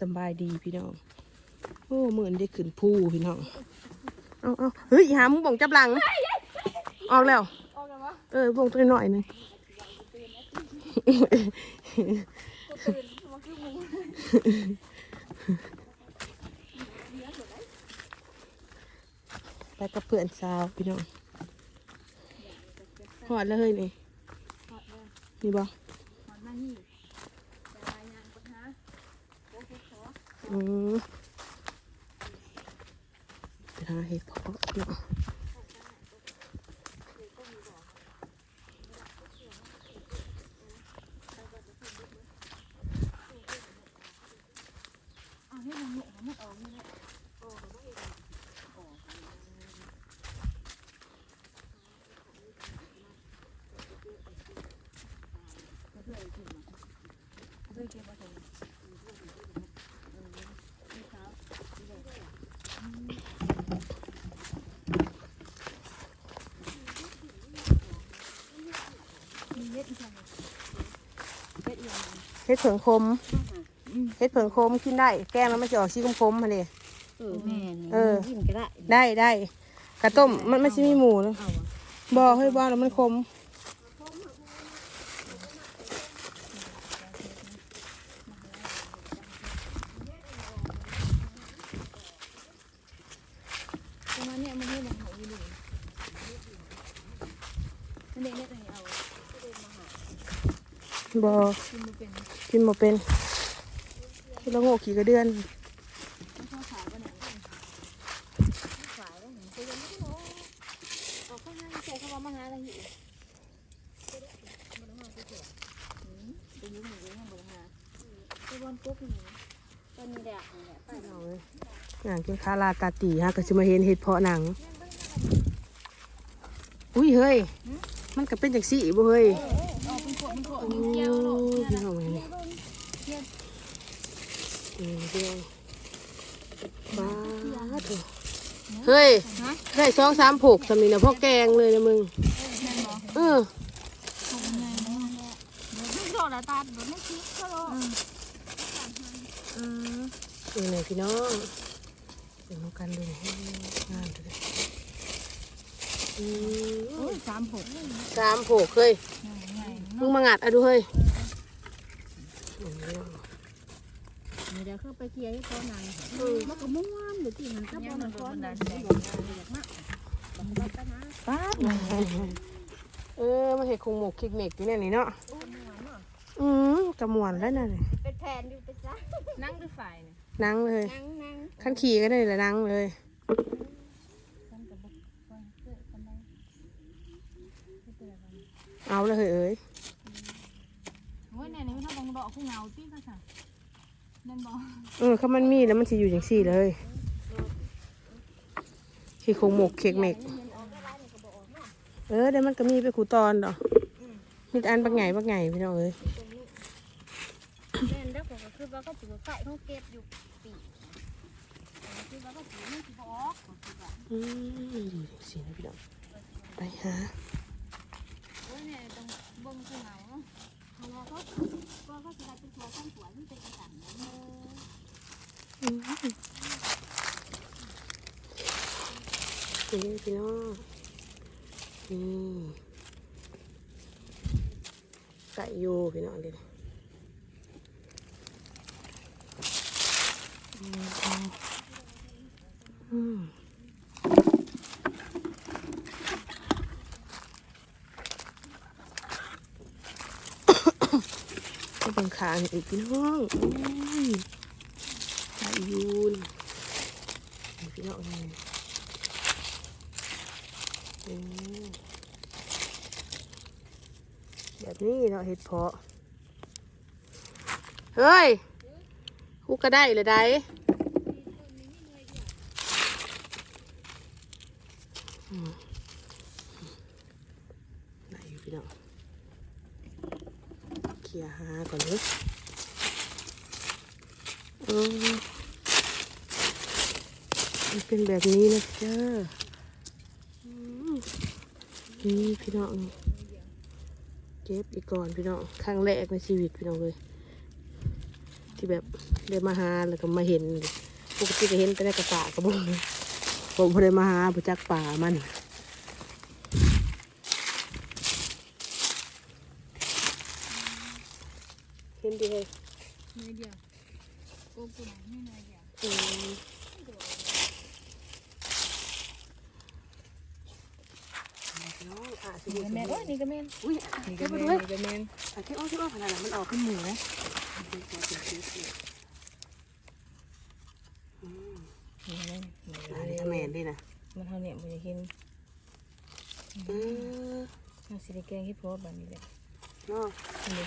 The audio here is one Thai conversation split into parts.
สบายดีพี่น้อง โอ้เหมือนได้ขึ้นภูพี่น้อง เอาเอาเฮ้ยหามึงบ่งจับหลัง ออกแล้ว เออบ่งตัวหน่อยหนึ่งไปกับเพื่อนสาวพี่น้องหอดแล้วเฮ้ยนี่นี่บ่หอมานี่จะรายงานปัญหาโอ้โหข ออืมไปหาเห็ดเพาะเนาะ อ้าวนี่มันหนุกมันออกนี่แหละเฮ้ยเก็บมาถึงมีเล็ดอีกอย่างเล็ดอีกอย่าง เห็ดเผิงคมเห็ดเผิงคมกินได้ แกงแล้วมันจะออกชีคมๆมาเลยเออแม่นี่เออกินก็ได้ได้ได้กระต้มมันไม่ใช่มีหมูนะเอาวะบอเฮ้ยบอแล้วมันคมประมาณเนี้ยมันไม่มันหอยอยู่ดิมันเด็กเล็กอะไรเอาบอกินมันเป็นกินหมเป็นที่เราโง่ขี่กระเดือนมันเข้าขายก็เนี่ยขายแล้วเห็นตัวยังไม่ได้โอ้ออกข้างหน้าใส่เข้ามามาหาอะไรอยู่มันต้องมาตัวเสียไปยืมหนูยืมมันบนหาไปบนปุ๊บนี่ตอนนี้แดดนี่แหละไปเอาเลยอย่างกินคาราตาตีฮะก็จะมาเห็นเห็ดเพาะหนัง อุ้ยเฮ้ย มันก็เป็นจากสีบ่เฮ้ยออกเป็นขวดเป็นขวดโอ้มีเกี๊ยวหรอกพี่ น้องเอ้ยอืมพี่น้องบ้าดเลยเฮ้ยฮะได้สองสามผกสำนีนะพ่อแกงเลยนะมึงแม่นบอเออถูกไงเนาะเดี๋ยวไม่โดนละตาเดี๋ยวไม่คิดก็โดนอืมนี่เลยพี่น้องเป็นน้องกันเลยงานเลยอืมโอ้ยสามหกสามผกเฮ้ยไงมึงมางัดเอาดูเฮ้ย เดี๋ ยวเข้าไปเคลียร์ให้เขานางมันก็ม้วนเดี๋ยวตีมันก็บอมันก้อนนะป้าบเออมาเห็ดคงหมกคิกเมกอยู่เนี่ยนี่เนาะอืมกระมวนแล้วน่ะนี่เป็นแผ่นอยู่เป็นซะนั่งด้วยฝ่ายเนี่ยนังเลยนั่งนั่งขั้นขี่ก็ได้ละนังเลยกันกับบุกกันเกิดกันได้ไม่เป็นไรกันเอาเลยเฮ้ยเอ้ยโอ้ยเนี่ยนี่ไม่ต้องบังดอกคู่เงาที่ก็ค่ะ นั่นบอกเออถ้ามันมีแล้วมันจะอยู่อย่างสี่เลยขี้คงหมกเค้กเมกเออเดี๋ยวมันก็มีไปขูตอนดอกมีแต่อันบักไงบักไงพี่น้องเอ้ยแม่นแล้วก็คือว่าก็ถือไก่เขาเก็บอยู่ปีคือว่าก็ถือไม่ถือบอกอืมอยู่อย่างสี่นะพี่น้องไปหาโอ้ยเนี่ยต้องเบิ่งคู่เงาเพราะว่า เขาก็เขาจะได้เป็นตัวข้างสวยมันเป็นกระสันเนาะอืมนี่พี่น้องนี่ใส่อยู่พี่น้องดิยวนี้อืมอืมก็บัง คางอีกพี่น้องอุ้ยไก่ยูนพี่น้องนี่อืมแบบนี้เราเห็ดเพาะ เฮ้ยคุกก็ได้เลยได้อืมไหนอยู่พี่น้องเคลียร์หาก่อนเลยอืมมันเป็น แบบนี้นะเจ้านี่พี่น้องเก็บอีกก่อนพี่น้องครั้งแรกในชีวิตพี่น้องเลย ที่แบบได้มาหาแล้วก็มาเห็นปกติก็เห็นแต่ในกระสากระบุงผมพอได้มาหาประจักป่ามัน เห็นดีเลย เนื้อเดียวโกกุนไม่เนื้อเดียว อืม น้องอะสินี่ก็แม่นโอ้ยนี่ก็แม่นอุ้ยนี่เก็ก็บมาแม่ด้วยนนี่ก็แม่นอะเก็บเอาเก็บเอาขนาดนั้นมันออกขึ้นหมูนะอืมนี่ก็แม่นนี่อันนี้ทำแมนดินะมันเท่าเนี่ยบ่ได้กินเออเอาสิได้แกงเฮ็ดพอบัดนี้แหละเนาะนี่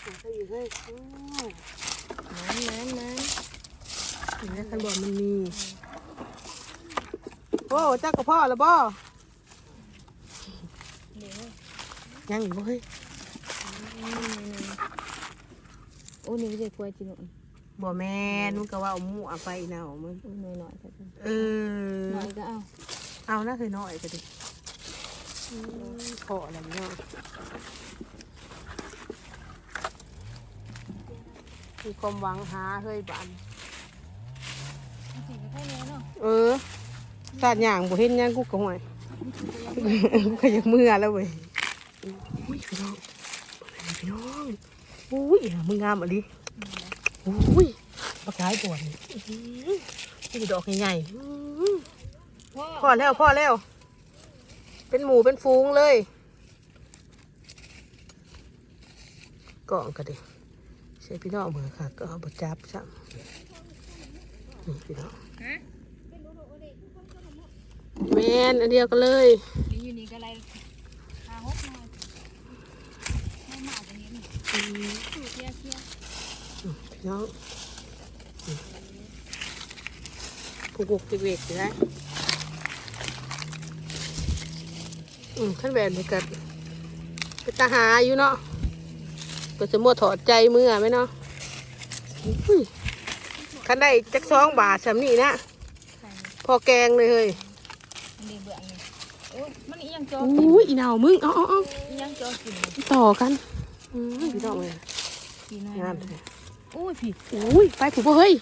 เอาใส่อยู่เฮ้ยโอ้ยน้ำน้ำน้เห็นแล้วคันบอกมันมีโอ้จักกับพ่อแล้วบ่ำเดี๋ยว ยังอยู่บ่เฮ้ยโอ้นี่ไม่ได้กล้วยจีนนบ่แม่นมึงก็ว่าเอาหมูเอาไปเนามึงอุ้ยน้อยหน่อยๆค่ะจ้ะเออน้อยก็เอาเอานะเคยน้อยก็ดิอืมขออะไรเนาะมีความหวังหาเฮ้ยบ้านจริงก็แค่นี้เนาะเออสาดอย่างบ่เห็นหยังกูก็ห่วยกูก็อยากเมื่อแล้วเว้ย อุ้ยพี่น้องพี่น้องอุ้ยมึงงามอะดิอุ้ยปากกายปวดนี่อื้อหือนี่ดอกใหญ่ๆอื้อหือพ่อพ่อแล้วพ่อแล้ว เป็นหมูเป็นฟูงเลยกล่องก็ดิใช่พี่น้องเหมือนค่ะ ก็เอาบจับซ้ำนี่พี่น้องฮะแมนอันเดียวกันเลยนี่อยู่นี่ก็ไรหาหกหน่ อยไม่มาะเห็นอืมเคลียร์เคลียร์พี่น้องผูกกุกติเวกอยู่ได้อืมขั้นแบบนี้ก็เป็นตาหาอยู่เนาะก็จะมัวถอดใจมือไหมเนาะอุ้ยคันได้จักสองบาทสำนี่นะ พอแกงเลยเฮ้ยอันนี้เบื่อนี่โอ้ยมันอีหยัง จออกินุ้ยอีหนาวมึงเอาเอาเอาอีหยังจอกินต่อกันอืมพี่น้องเลยกินหน่อยงามเลยโอ้ยผิดอุ้ยไฟผูกบ่เฮ้ย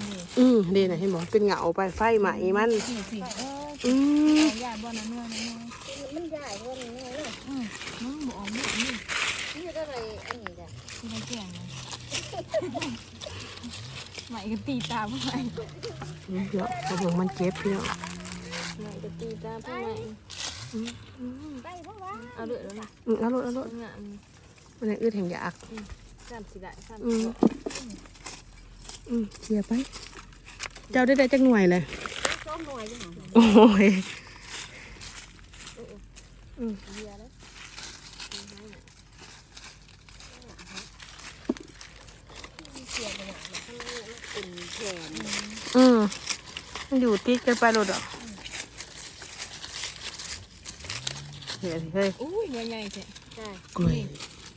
นี่อืมเด่นนะเห็นบอกเป็นเหงาไปไฟไหม้มันผิดผิดเอออืมเอายาบ่อนั่นนู่นนั่นนู่นมันใหญ่กว่านี้เลยอืมมึงบอกนี่นี่นี่ก็เลยอันนี้จ้ะที่เขาแจ้งนะใหม่ก็ตีตาผู้ใหม่เดี๋ยวเขาบอกมันเจ็บพี่น้องใหม่ก็ตีตาผู้ใหม่ ไปเพราะว่าเอาเดือดแล้วนะอืมเอารถเอารถงานมันยังอืดแห่งอยากสามสิได้สามอืสิมอืมเสียไป เจ้าได้ได้จักหน่วยเลยซ้อมหน่อยอยู่หอโอ้ยเบียร์แล้วเสียไปหน่อยแล้วข้างในมันเป็นแผลอืมมันอยู่ติดกันไปรถอะ เฮ้ยเฮ้ยอุ้ยใหญ่ใหญ่ใช่ใช่กล้วย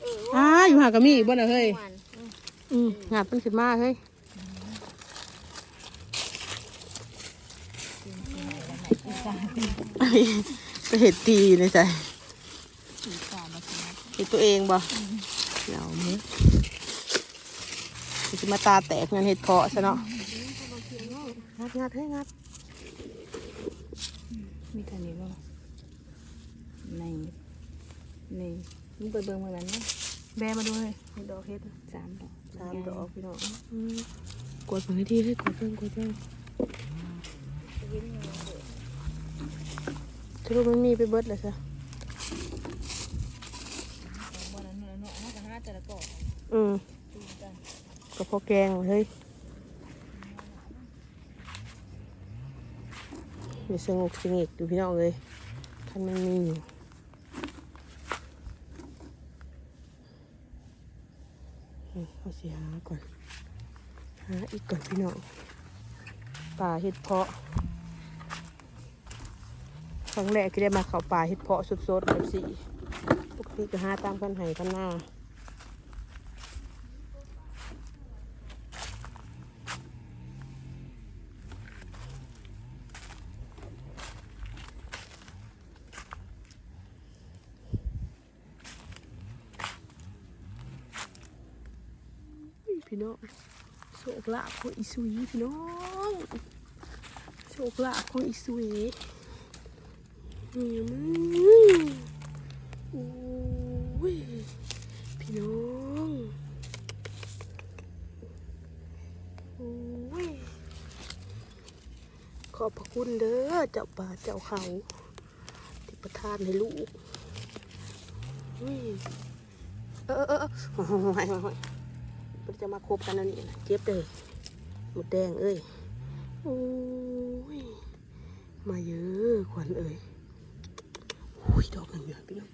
เอออ้าอยู่หากะมีอีกบ่น่ะเฮ้ยวันอืมงาบมันขึ้นมาเฮ้ยก็เห็ดตีในใจตีตามาสิเห็ดตัวเองบ่เดี๋ยวมือจะมาตาแตกเงินเห็ดเพาะซะเนาะงัดงัดให้งัดมีทันนี้บ่ ในในมึงไปเบิ่งเมื่อนั้นนะแบมาดูเลยเห็ดดอกเห็ดสามดอกสามดอกพี่น้องอืมกดเพิ่งให้ทีให้กดเพิ่งกดเพิ่งสรุปมันมีไปเบิดเลยซะบ่นั้นนู่นเนาะเฮาก็หาแต่ละกอกอืมตีกันก็พอแกงเฮ้ยมีสงบสงบอยู่พี่น้องเลยท่านมันมีอยู่อืมเอา สิหาก่อน หาอีกก่อนพี่น้องป่าเห็ดเพาะครั้งแรกที่ได้มาเขาป่าเห็ดเพาะสดๆแบบสีปกติก็หาตามกันไห่กันหน้า พี่น้องโช คลาภของอีสุยพี่น้องโชคลาภของอีสุยนี่มึงโอ้ยพี่น้องโอ้ยขอบพระคุณเด้อเจ้าป่าเจ้าเขาที่ประทานให้ลูกเออเออเออ มันจะมาคบกันแล้วนี่นะเจ็บเลยหมดแดงเอ้ยโอ้ยมาเยอะขวัญเอ้ยโอ้ยดอกหนึ่งเดียวพี่น้อง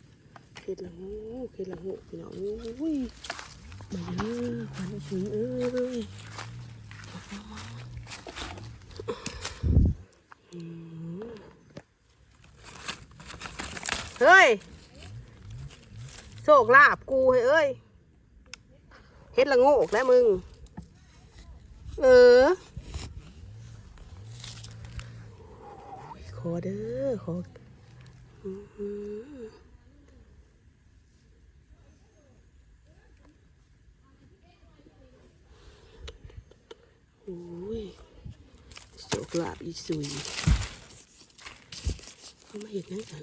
เข็ดละงูเข็ดละงูพี่น้องโอ้ยมาเยอะขวัญอีชุยเอ้ยอืมเฮ้ยโศกลาบกูเฮ้ย ฮ็ดละโงกแล้วมึง เออ ขอเด้อ ขออื้หือโอ้ยโศกลาบอีสุยเขามาเห็นนั่นกัน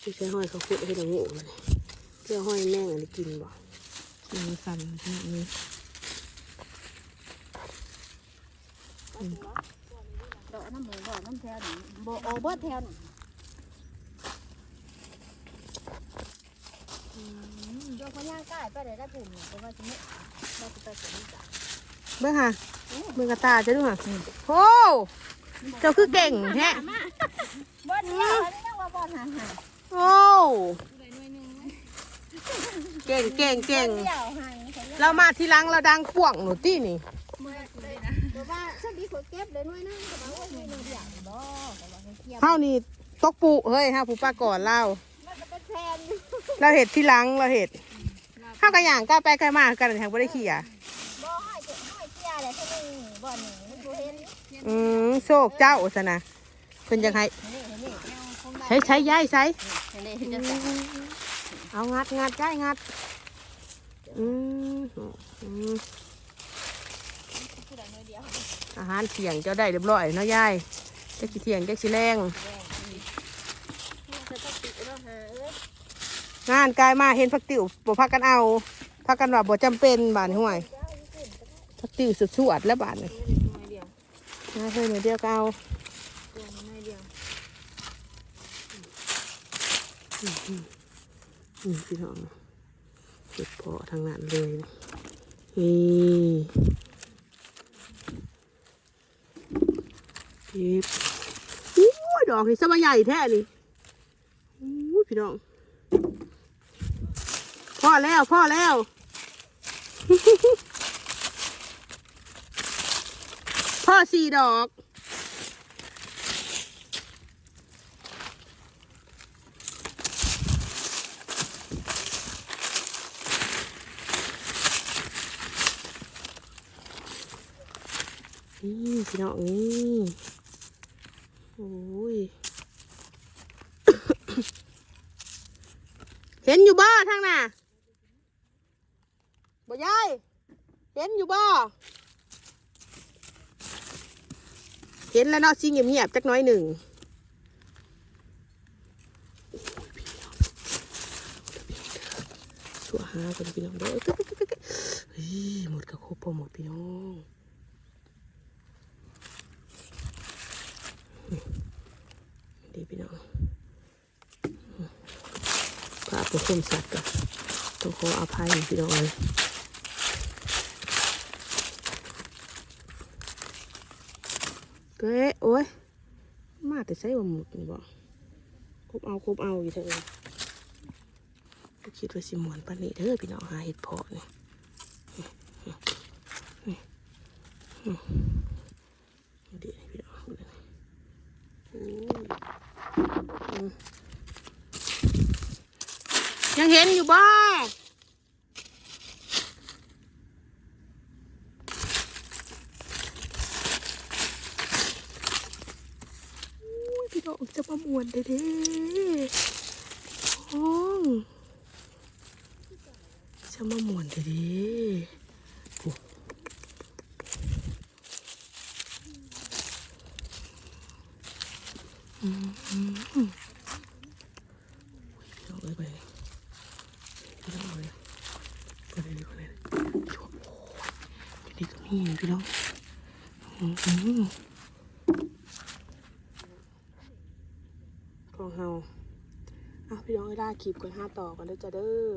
ไม่ใช่ห้อยเขาขุดให้เราโง่เลยเพื่อห้อยแม่งอะไรกินบ่ มือสั่นขนาดนี้ดอกน้ำหมูดอกน้ำแถวนี่บ่โอเบิร์แถวนี่อืมดอกพญาใกล้ไปได้ได้ปุ่มเพราะว่าจะไม่ได้จะไปสวนจ้ะเบิ่งค่ะเบิ่งกระตาจะดูค่ะโอ้เจ้าคือเก่งแฮะบ่เดียวอันนี้ยังว่าบ่หาหาโอ้ เก่งเก่งเก่งเดียวหาเรามาทีหลังเราดังป่วงหนูตี้นี่แต่ว่าฉันดีขอเก็บเลยหน่วยนึงก็บอกว่าหน่วยนึงเดียวบ่ก็ว่าให้เทียบเฮานี่ตกปุเฮ้ยฮะผู้ป้าก่อนเล่ามันจะเป็นแทนอยู่เราเห็ดทีหลังเราเห็ดเฮากระย่างก้าวไปก้าวมากันแทงบ่ได้ขี้อะบ่ให้เจ็บให้เทียอะไรเท่านึงบ่หนึ่งมันบ่เห็นอืมโชคเจ้าซะนะเพิ่นจะให้นี่นี่ใช้ใช้ย้ายใช้ นี่นี่จะใส่ เอางัดงัดย้งัด อืมอืมอาหารเที่ยงเจ้าได้เรียบร้อยเนาะยายจักสิเที่ยงจักสิแรงจะต้งติดแล้วหาเอ้ยงานกายมาเห็นพักติ๋วบ่พักกันเอาพักกันว่าบ่จำเป็นบานห่วยพักติ๋วสุดสวดแล้วบานี้หน่วยเพิ่นเดียวก็เอาตัวห นี่พี่น้องเก็บเพาะทางนั้นเลยนี่เก็บอู้ยดอกนี่สบายใหญ่แท้นี่อู้พี่น้องพ่อแล้วพ่อแล้วพ่อสี่ดอก นี่ พี่น้องนี่โอ้ยเห็นอยู่บ่ทางน่ะบ่ยายเห็นอยู่บ่เห็นแล้วเนาะสิเงียบๆจักน้อยหนึ่งสัวหาคนพี่น้องเด้อเฮ้ยหมดกระโคบพอหมดพี่น้อง ดีพี่น้อง ภาพของคนสัตว์ก็ต้องขออภัยพี่น้องเลยเก้โอ้ย มาแต่ใส่บะหมุดนี่บอกคบเอาคบเอาอยู่เถอะคิดว่าสิมวนปานนี้เด้อพี่น้องหาเห็ดเพาะนี่ดีพี่น้องดูนะ ยังเห็นอยู่บ้างพี่น้องจะประมวลเด้หองจะมะมวลเด้อืม ยดีก็มีพี่น้องอืมอืมของเฮาอะพี่น้องเอ้ยได้คลิปกันห้าต่อกันด้วยจ้าเด้อ